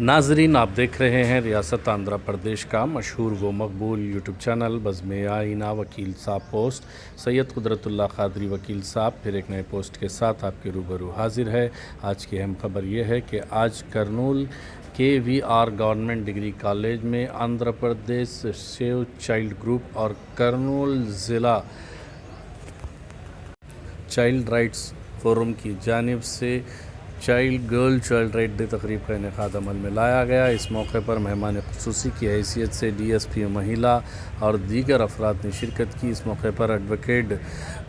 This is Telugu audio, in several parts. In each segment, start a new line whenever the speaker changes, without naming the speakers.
ناظرین، آپ دیکھ رہے ہیں ریاست آندھرا پردیش کا مشہور و مقبول یوٹیوب چینل بزم آئینہ وکیل صاحب پوسٹ۔ سید قدرت اللہ قادری وکیل صاحب، پھر ایک نئے پوسٹ کے ساتھ آپ کے روبرو حاضر ہے۔ آج کی اہم خبر یہ ہے کہ آج کرنول کے وی آر گورنمنٹ ڈگری کالج میں آندھرا پردیش سیو چائلڈ گروپ اور کرنول ضلع چائلڈ رائٹس فورم کی جانب سے child girl child right day तकरीब का इनका अमल में लाया गया इस मौके पर मेहमान खसूसी की हैसियत से डी एस पी महिला और दीगर अफराद ने शिरकत की इस मौके पर एडवोकेट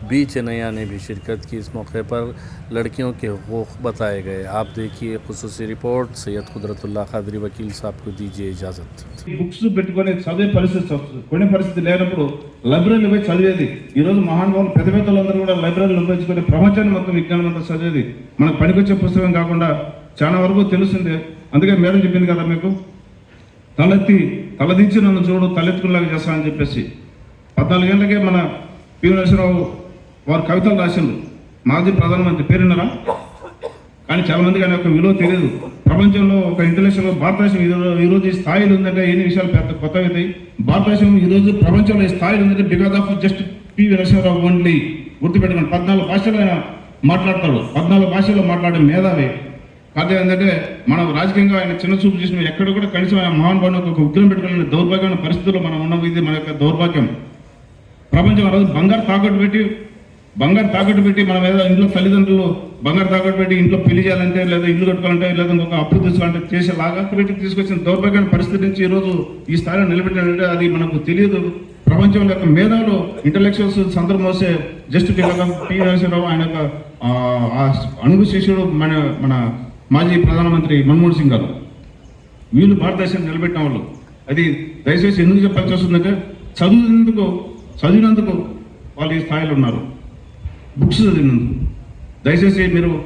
बी चनैया ने भी शिरकत की इस मौके पर लड़कियों के हकूक़ बताए गए आप देखिए खसूसी रिपोर्ट सैयद कुदरतुल्ला खादरी वकील साहब को दीजिए इजाज़त
బుక్స్ పెట్టుకొని చదివే పరిస్థితి వస్తుంది కొన్ని పరిస్థితి లేనప్పుడు లైబ్రరీలో పోయి చదివేది ఈ రోజు మహానుభావులు పెద్ద పెద్దలందరూ కూడా లైబ్రరీలో ఉపయోగించుకొని ప్రపంచాన్ని మొత్తం విజ్ఞానం అంతా చదివేది మనకు పనికొచ్చే పుస్తకం కాకుండా చాలా వరకు తెలిసిందే అందుకే మేడం చెప్పింది కదా మీకు తలెత్తి తలదించి నన్ను చూడు తలెత్తుకునేలాగా చేస్తానని చెప్పేసి. పద్నాలుగేళ్ళకే మన పి నరసింహరావు వారు కవితలు రాసిండు. మాజీ ప్రధానమంత్రి పేరున్నరా? కానీ చాలా మందికి ఆయన యొక్క విలువ తెలియదు ప్రపంచంలో ఒక ఇంటర్నేషనల్ భారతదేశం ఈ రోజు- ఈ రోజు స్థాయిలో ఉందంటే ఎన్ని విషయాలు పెద్ద కొత్త అవుతాయి భారతదేశం ఈ రోజు ప్రపంచంలో ఈ స్థాయిలో ఉందంటే because of just PV Narasimha Rao only గుర్తుపెట్టుకోండి పద్నాలుగు భాషలు ఆయన మాట్లాడతాడు పద్నాలుగు భాషల్లో మాట్లాడే మేధావి. కాదు ఏంటంటే మనం రాజకీయంగా ఆయన చిన్న చూపు చూసిన ఎక్కడ కూడా కనీసం ఆయన మహానుభావుని ఒక ఉగ్రం పెట్టుకునే దౌర్భాగ్యమైన పరిస్థితుల్లో మనం ఉన్నాం. ఇది మన యొక్క దౌర్భాగ్యం. ప్రపంచం ఆ రోజు బంగారు తాకట్టు పెట్టి బంగారు తాకట్టు పెట్టి మన మీద ఇంట్లో తల్లిదండ్రులు బంగారు తాకట్టు పెట్టి ఇంట్లో పెళ్ళి చేయాలంటే లేదా ఇల్లు కట్టుకోవాలంటే లేదా ఇంకొక అప్పు తీసుకోవాలంటే చేసే లాగా పెట్టి తీసుకొచ్చిన దౌర్భాగ్యాన్ని పరిస్థితి నుంచి ఈరోజు ఈ స్థాయిలో నిలబెట్టాలంటే అది మనకు తెలియదు. ప్రపంచంలో యొక్క మేధావులు ఇంటలెక్చువల్స్ సందర్భం వస్తే జస్ట్ పి నరసింహరావు ఆయన యొక్క ఆ, అణుగు శిష్యుడు మన మన మాజీ ప్రధానమంత్రి మన్మోహన్ సింగ్ గారు. వీళ్ళు భారతదేశాన్ని నిలబెట్టిన వాళ్ళు. అది దయచేసి ఎందుకు చెప్పాల్సి వస్తుందంటే చదివినందుకు చదివినందుకు వాళ్ళు ఈ స్థాయిలో ఉన్నారు. బుక్స్ చదివినందుకు. దయచేసి మీరు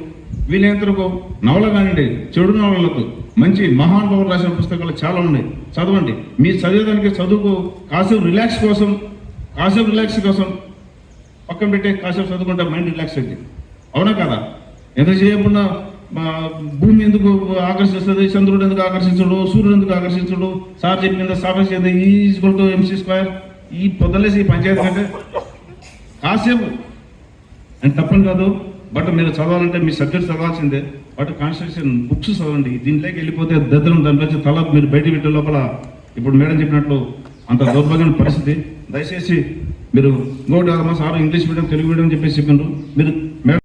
వీలైనంతరకు నవల కానివ్వండి చెడు నవలలకు మంచి మహానుభావులు రాసిన పుస్తకాలు చాలా ఉన్నాయి. చదవండి. మీరు చదివేదానికి చదువుకు కాసేపు రిలాక్స్ కోసం కాసేపు రిలాక్స్ కోసం పక్కన పెట్టి కాసేపు చదువుకుంటే మైండ్ రిలాక్స్ అయింది. అవునా కదా? ఎంత చేయకుండా మా భూమి ఎందుకు ఆకర్షిస్తుంది చంద్రుడు ఎందుకు ఆకర్షించడు సూర్యుడు ఎందుకు ఆకర్షించడు? సార్ చెప్పింది సాఫెక్స్ చేద్ది ఈజ్వల్ టు ఎంసీ స్క్వేర్. ఈ పొద్దులేసి ఈ పంచాయతీ కంటే కాసేపు. అండ్ తప్పని కాదు బట్ మీరు చదవాలంటే మీ సబ్జెక్ట్ చదవాల్సిందే. బట్ కాన్స్టిట్యూషన్ బుక్స్ చదవండి. దీంట్లోకి వెళ్ళిపోతే దద్దరం దానిపై తల మీరు బయట పెట్టే లోపల ఇప్పుడు మేడం చెప్పినట్లు అంత దౌర్భాగ్యమైన పరిస్థితి. దయచేసి మీరు ఇంకోటి కాదమ్మా sir English medium Telugu medium చెప్పేసి చెప్పిండ్రు మీరు మేడం